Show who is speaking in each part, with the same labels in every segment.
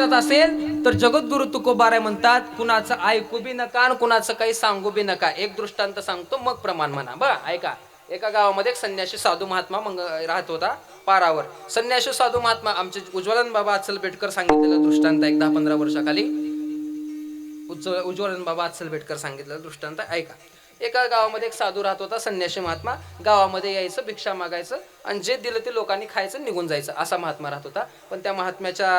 Speaker 1: असेल तर जगद्गुरु तुकोबाराय म्हणतात कुणाचं ऐकू बी नका आणि कुणाचं काही सांगू बी नका. एक दृष्टांत सांगतो मग प्रमाण म्हणा. बा ऐका. एका गावामध्ये एक संन्याशी साधू महात्मा मग राहत होता पारावर. संन्याशी साधू महात्मा आमचे उज्ज्वलन बाबा अचलबेटकर सांगितलेलं दृष्टांत एक दहा पंधरा वर्षाखाली. उज्ज्वलन बाबा अचलबेटकर सांगितलेलं दृष्टांत ऐका. एका गावामध्ये एक साधू राहत होता संन्याशी महात्मा. गावामध्ये यायचं भिक्षा मागायचं आणि जे दिलं ते लोकांनी खायचं निघून जायचं असा महात्मा राहत होता. पण त्या महात्म्याच्या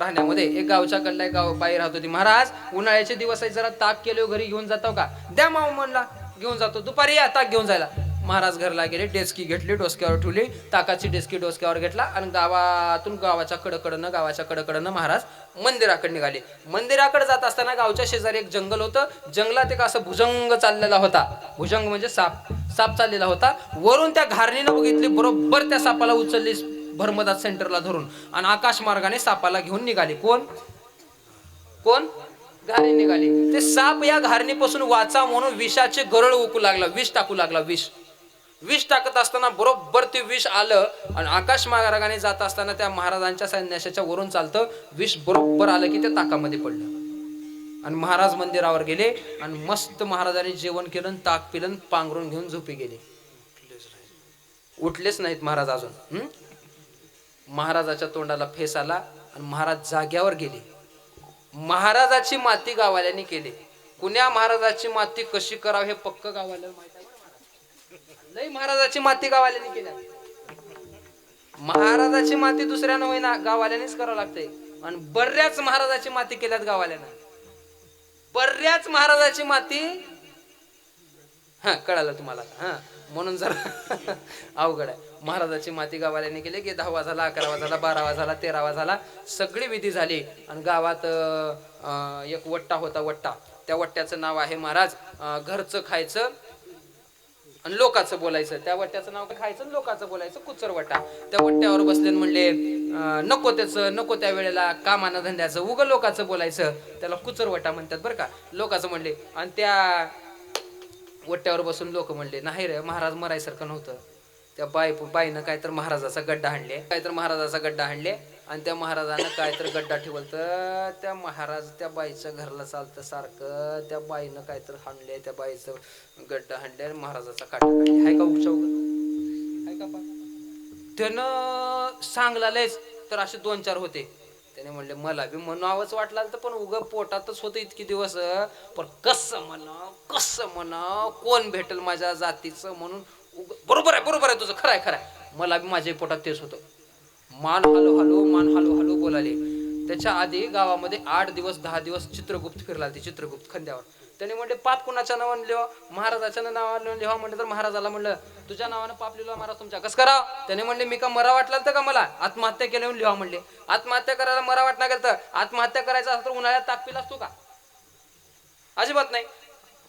Speaker 1: राहण्यामध्ये एक गावच्या कडला एक गाव बाई राहत होती. महाराज उन्हाळ्याचे दिवस आहे जरा ताक केले घरी घेऊन जातो का? द्या माऊ म्हणला घेऊन जातो. दुपारी या ताक घेऊन जायला. महाराज घरला गेले डेस्की घेतली डोसक्यावर ठेवली ताकाची डेस्की डोसक्यावर घेतला आणि गावातून गावाच्या कडकडनं गावाच्या कडकडनं महाराज मंदिराकडे निघाले. मंदिराकडे जात असताना गावच्या शेजारी एक जंगल होतं. जंगलात एक असं भुजंग चाललेला होता. भुजंग म्हणजे साप. साप चाललेला होता. वरून त्या घारणीनं बघितली बरोबर त्या सापाला उचलली भरमदात सेंटरला धरून आणि आकाश मार्गाने सापाला घेऊन निघाले. कोण? कोण? घारी निघाली. ते साप या घारणीपासून वाचा म्हणून विषाचे गरळ ओकू लागला विष टाकू लागला विष. विष टाकत असताना बरोबर ते विष आलं आणि आकाश मार्गाने जात असताना त्या महाराजांच्या संन्याशाच्या वरून चालतं विष बरोबर आलं की ते ताकामध्ये पडलं. आणि महाराज मंदिरावर गेले आणि मस्त महाराजांनी जेवण केलं ताक पिलं पांघरून घेऊन झोपी गेले. उठलेच नाहीत महाराज अजून महाराजाच्या तोंडाला फेस आला आणि महाराज जाग्यावर गेले. महाराजाची माती गावाल्याने केली. कुण्या महाराजाची माती कशी करावी हे पक्क गावाला माहिती लय महाराजाची माती गावाल्याने केल्या. महाराजाची माती दुसऱ्यानं होईना गावाल्यानेच करावं लागते आणि बऱ्याच महाराजाची माती केल्यात गावाल्यानं. बऱ्याच महाराजाची माती हा कळालं तुम्हाला. हा म्हणून जरा अवघड आहे. महाराजाची माती गावाल्याने केली की दहावा झाला अकरावा झाला बारावा झाला तेरावा झाला सगळी विधी झाली. आणि गावात एक वट्टा होता वट्टा. त्या वट्ट्याचं नाव आहे महाराज घरचं खायचं आणि लोकाचं बोलायचं. त्या वट्ट्याचं नाव काय खायचं आणि लोकाचं बोलायचं कुचर वट्टा त्या वट्ट्यावर बसले म्हणले नको त्याचं नको त्या वेळेला कामानं धंद्याचं उग लोकाचं बोलायचं. त्याला कुचर म्हणतात बरं का. लोकाचं म्हणले आणि त्या वट्ट्यावर बसून लोक म्हणले नाही रे महाराज मरायसारखं नव्हतं. त्या बाय बाईनं काय तर महाराजाचा गड्डा हाणले काय तर महाराजाचा गड्डा हाणले आणि त्या महाराजानं काय तर गड्डा ठेवलं. तर त्या महाराज त्या बाईच्या घरला चालतं सारखं त्या बाईनं काय तर हाणले त्या बाईचं गड्डा हाणले आणि महाराजाचा काटा काढले हाय का उपचौक हाय का पा त्यानं सांगलालेच तर असे दोन चार होते. त्याने म्हणले मला बी म्हणावंच वाटलं तर पण उग पोटातच होतं इतकी दिवस. पण कसं म्हणा कसं म्हणा कोण भेटेल माझ्या जातीचं म्हणून? उग बरोबर आहे बरोबर आहे तुझं. खरं आहे खरं आहे. मला बी माझ्या पोटात तेच होतं. मान हलो हलो मान हलो हलो बोलाले. त्याच्या आधी गावामध्ये आठ दिवस दहा दिवस चित्रगुप्त फिरला ते चित्रगुप्त खंद्यावर. त्याने म्हणले पाप कुणाच्या नावाने लिहा हो? महाराजाच्या नावाने लिहा हो? म्हणले तर महाराजाला म्हणलं तुझ्या नावानं पाप लिहिलं हो महाराज तुमच्या. कसं करा त्याने म्हणले मी का मरा वाटला तर का मला? आत्महत्या केल्यावर लिहा म्हणले. आत्महत्या करायला मरा वाटणार गेलं तर? आत्महत्या करायचा असं तर उन्हाळ्यात ताप पिला असतो का? अजिबात नाही.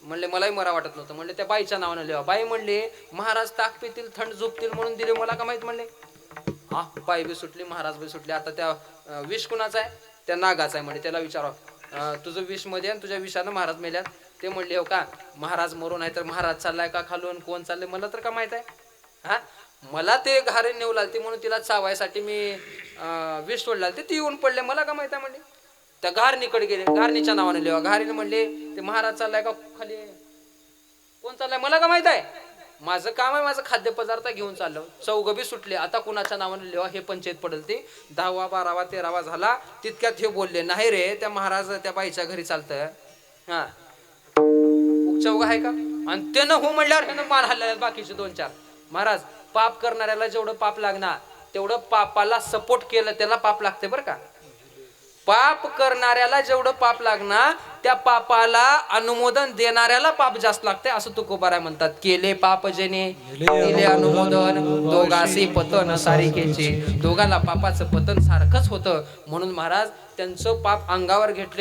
Speaker 1: म्हणले मलाही मरा वाटत नव्हतं. म्हणले त्या बाईच्या नावानं लिहा बाई म्हणले महाराज ताक पितील थंड झोपतील म्हणून दिले मला का माहीत? म्हणले. हा बाई बी सुटली महाराज बी सुटली. आता त्या विष कुणाचा आहे? त्या नागाचा आहे म्हणजे त्याला विचारा तुझं विषमध्ये आणि तुझ्या विषानं महाराज मेल्यात. ते म्हणले हो का? महाराज मरून आहे तर महाराज चाललाय का खालून? कोण चाललंय? मला तर का माहीत आहे? हा? मला ते घारे नेऊ लागते म्हणून तिला चावायसाठी मी विष सोडला ते ती येऊन पडले. मला का माहीत आहे म्हणले त्या घारणीकडे गेले. घारणीच्या नावाने लिहा घारीने म्हणले ते महाराज चाललाय का खाली? कोण चाललाय? मला का माहीत आहे? माझं काम आहे माझं खाद्यपदार्थ घेऊन चाललो. चौघ बी सुटले. आता कुणाच्या नावाने लिहा हे पंचायत पडेल ते दहावा बारावा तेरावा झाला. तितक्यात हे बोलले नाही रे त्या महाराज त्या बाईच्या घरी चालतं हा. चौघ आहे का? आणि त्यानं हो म्हणल्यावर ह्यानं मान हल्ल्या बाकीचे दोन चार. महाराज पाप करणाऱ्याला जेवढं पाप लागणार तेवढं पापाला सपोर्ट केलं त्याला पाप लागते बरं का? पाप करणाऱ्याला जेवढं पाप लागणार त्या पापाला अनुमोदन देणाऱ्याला पाप जास्त लागते असं तुकोबाराय म्हणतात. केले पाप जेने केले अनुमोदन दोघासी पतन सारिकेचे दोघांना पापाचं पतन सारखंच होतं. म्हणून महाराज त्यांचं पाप अंगावर घेतले.